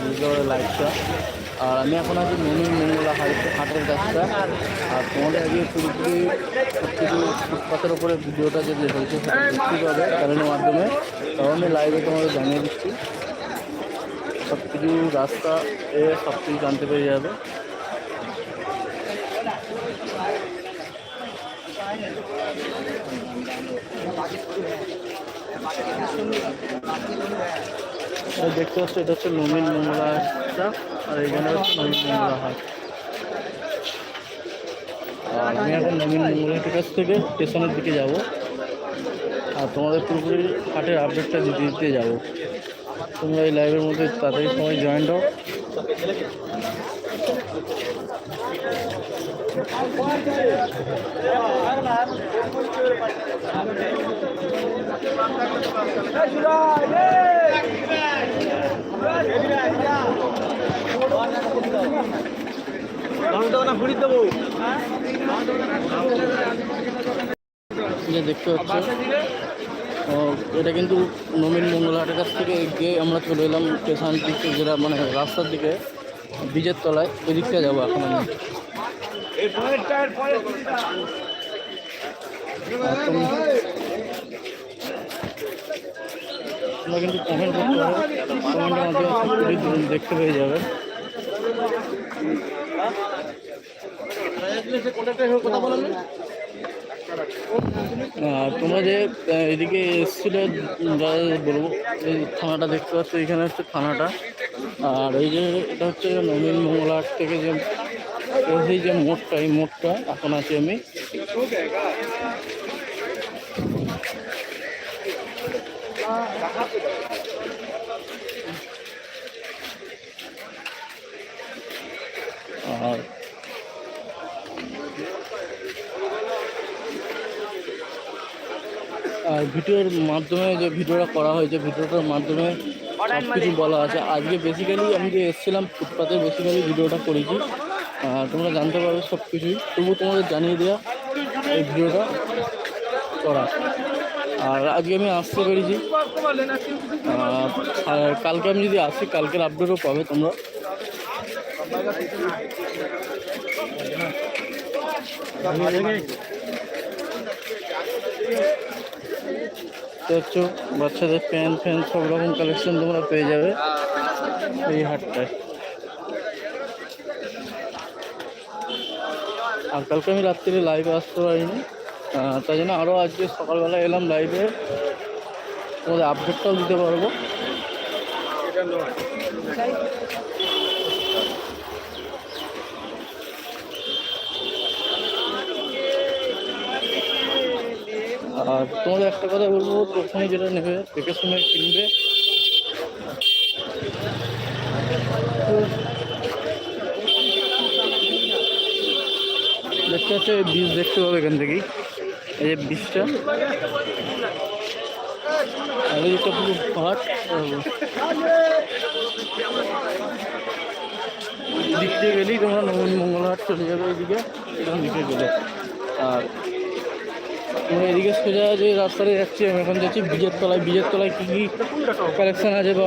বুঝতে লাইভটা আর আমি এখন আছি মনি মঙ্গলা হাট, হাটের কাছটা আর তোমাদের আগে পুরোপুরি কিছু ফুটপাথের ওপরে ভিডিওটা যে হয়েছে সেটা দেখতে পাবে চ্যানেলের মাধ্যমে। তাও আমি লাইভে তোমাদের জানিয়ে দিচ্ছি। সব কিছু রাস্তা এ সব কিছু জানতে পেরে যাবে। দেখতে পাচ্ছ, এটা হচ্ছে মঙ্গলা হাটটা, আর এখানে হচ্ছে নমিন মঙ্গলা হাট। আর আমি এখন নমিন মঙ্গলা হাটের কাছ থেকে স্টেশনের দিকে যাব। আর তোমাদের পুরোপুরি হাটের আপডেটটা দিতে দিতে যাব। তোমরা এই লাইভের মধ্যে তাড়াতাড়ি সময় জয়েন্ট হও যে দেখতে পাচ্ছ এটা কিন্তু নবীন মঙ্গলহাটের কাছ থেকে গিয়ে আমরা চলে এলাম স্টেশন দিকে যেটা মানে রাস্তার দিকে বীজের তলায়। ওই দিকটা যাব এখন আমি। তোমরা কিন্তু কমেন্ট করতে পারো। কমেন্টের মাধ্যমে দেখতে পেয়ে যাবে। তোমরা যে এদিকে এসেছিলে, যা বলব থানাটা দেখতে পাচ্ছ, এখানে হচ্ছে থানাটা। আর এই যে, এটা হচ্ছে নবীন মঙ্গলাহাট থেকে যে, এই যে মোড়টা, এই মোড়টা এখন আছি আমি। আর ভিডিওর মাধ্যমে যে ভিডিওটা করা হয়েছে ভিডিওটার মাধ্যমে সব কিছু বলা আছে। আজকে বেসিক্যালি আমি যে এসেছিলাম ফুটপাতে বেসিক্যালি ভিডিওটা করেছি। তোমরা জানতে পারবে সব কিছুই তবু তোমাদের জানিয়ে দেওয়া এই ভিডিওটা করা। আর আজকে আমি আসতে পেরেছি। আর কালকে আমি যদি আসি কালকের আপডেটও পাবে তোমরা। দেখছ বাচ্চাদের প্যান্ট ফ্যান সব রকম কালেকশন তোমরা পেয়ে যাবে এই হাটটায়। আর কালকে আমি রাত্রিরে লাইভে আসতে পারিনি। তাই জন্য আরও আজকে সকালবেলা এলাম লাইভে তোমাদের আপডেটটাও দিতে পারব। আর তোমাদের একটা কথা বলব, প্রথমে যেটা নেবে, দেখে শুনে কিনবে। দেখতে হচ্ছে বীজ দেখতে পাবে এখান থেকেই। এই যে বীজটা। আর পুরো দিক দিয়ে গেলেই তোমরা নবীন মঙ্গলহাট চলে যাবে এইদিকে এখান দিকে গেলে। আর আমরা এদিকে সোজা যে রাস্তায় যাচ্ছি, আমি এখন যাচ্ছি বীজের তলায়। বীজের তলায় কী কী কালেকশান আছে বা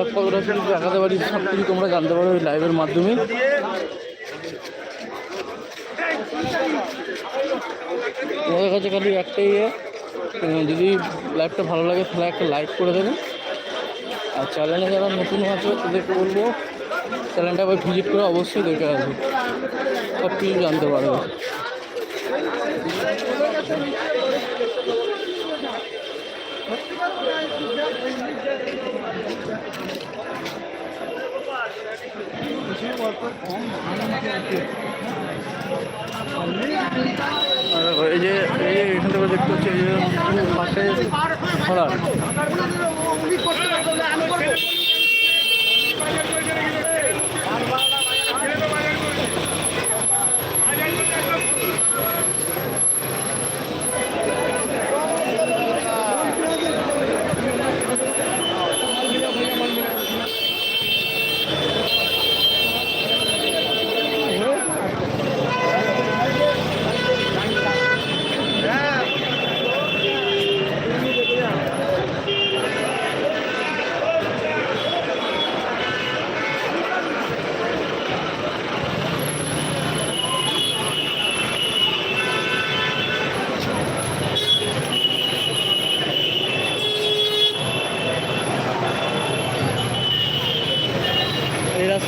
কিছু দেখাতে পারি, সব কিছু তোমরা জানতে পারো ওই লাইভের মাধ্যমে। তোমাদের কাছে খালি একটাই যদি লাইভটা ভালো লাগে, তাহলে একটা লাইক করে দেবে। আর চ্যানেলে যারা নতুন আছে, তাদেরকে বলব চ্যানেলটা আবার ভিজিট করে অবশ্যই দেখে আসবে। সব কিছু জানতে পারবে। এই যে এই এখান থেকে দেখতে হচ্ছে এই যে পাশে খরা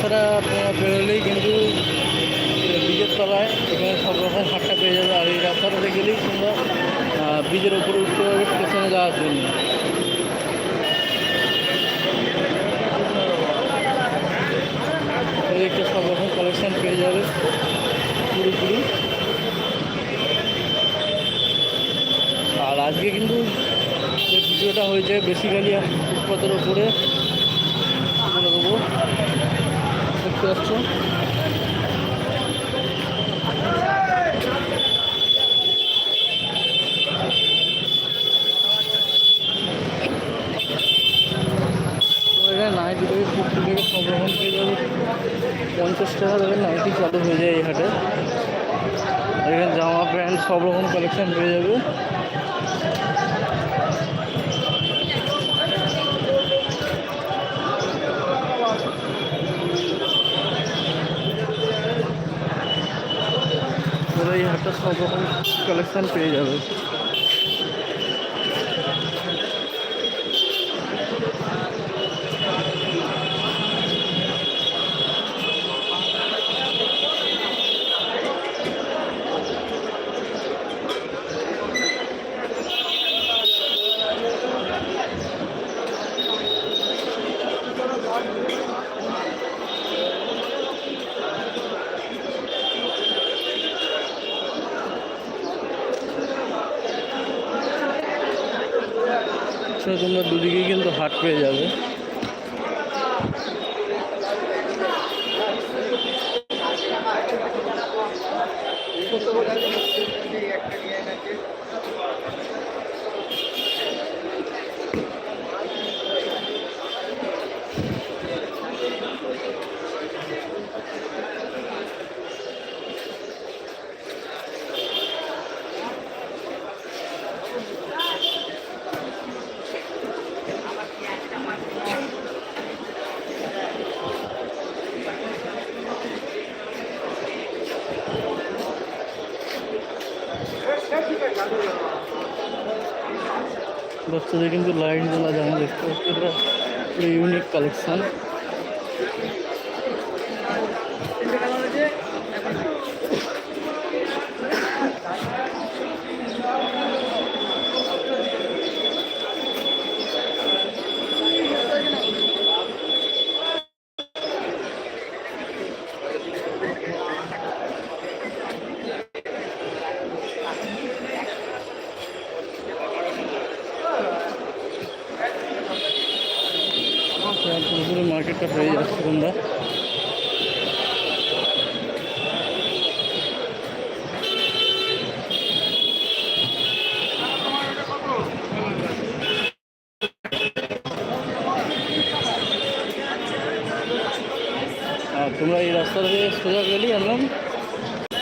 রাস্তাটা তোমরা বেরোলেই কিন্তু ব্রিজের তলায় এখানে সব রকম হাটটা পেয়ে যাবে। আর এই রাস্তাটাতে গেলেই আহ, ব্রিজের ওপরে উঠতে পারবে স্টেশনে যাওয়ার জন্য। এদিকটা সব রকম কালেকশন পেয়ে যাবে পুরোপুরি। আর আজকে কিন্তু যে ভিডিওটা হয়েছে বেসিক্যালি ফুটপাতের ওপরে বলে দেবো দেখতে পাচ্ছ। নাইটি থেকে সব রকম পঞ্চাশ টাকা নাইটি চালু হয়ে যায় এই হাটে। এখানে জামা, প্যান্ট সব রকম কালেকশন পেয়ে যাবে পুরো এই হাটটা সব রকম কালেকশন পেয়ে যাবে। সে তোমরা দুদিকেই কিন্তু হাট পেয়ে যাবে। বাচ্চাদের কিন্তু লাইট জ্বালা জামা দেখতে পাচ্ছি এটা ইউনিক কালেকশন পুরোপুরি মার্কেটটা পেয়ে যাচ্ছে তোমরা। তোমরা এই রাস্তা থেকে সোজা গেলেই একদম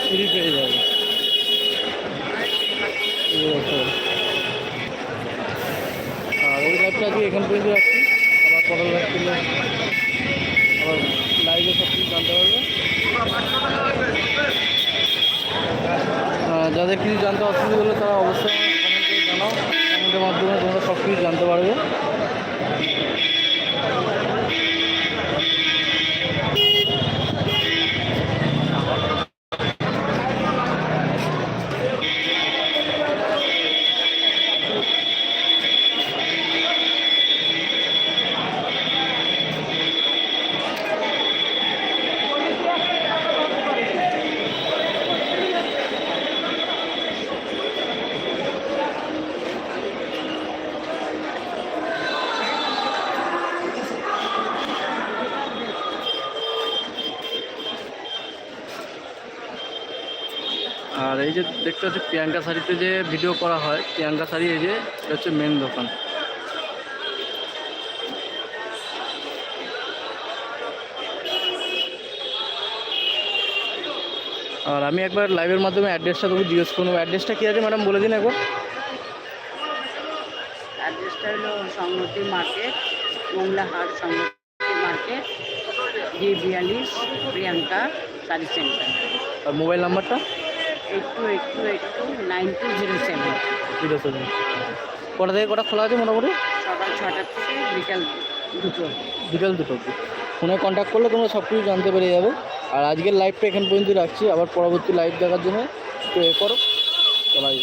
ফ্রি পেয়ে যাবে। আর ওই রাস্তা আজকে এখান পর্যন্ত করলে আবার লাইভে সব কিছু জানতে পারবে। যাদের কিছু জানতে অসুবিধা হলে তারা অবশ্যই কমেন্টে জানাও। কমেন্টের মাধ্যমে তোমরা সব কিছু জানতে পারবে। যে দেখতে পাচ্ছি প্রিয়াঙ্কা শাড়িতে যে ভিডিও করা হয় প্রিয়াঙ্কা শাড়ি এই যে এটা হচ্ছে মেন দোকান। আর আমি একবার লাইভের মাধ্যমে অ্যাড্রেসটা তবু জিজ্ঞেস করব। অ্যাড্রেসটা কী আছে ম্যাডাম বলে দিন একবার। অ্যাড্রেসটা হলো সংহতি মার্কেট মোংলাহাট সংহতি মার্কেট ডি বিয়াল্লিশ প্রিয়াঙ্কা শাড়ি সেন্টার আর মোবাইল নাম্বারটা eight two eight two eight two nine two zero seven. Zero seven কটা থেকে কটা খোলা আছে মোটামুটি? সকাল ছটা থেকে বিকাল দুটো। বিকেল দুটো। অবধি ফোনে কন্ট্যাক্ট করলে তোমরা সব কিছু জানতে পেরে যাবে। আর আজকের লাইভটা এখান পর্যন্ত রাখছি। আবার পরবর্তী লাইভ দেখার জন্য একটু এ করো। সবাই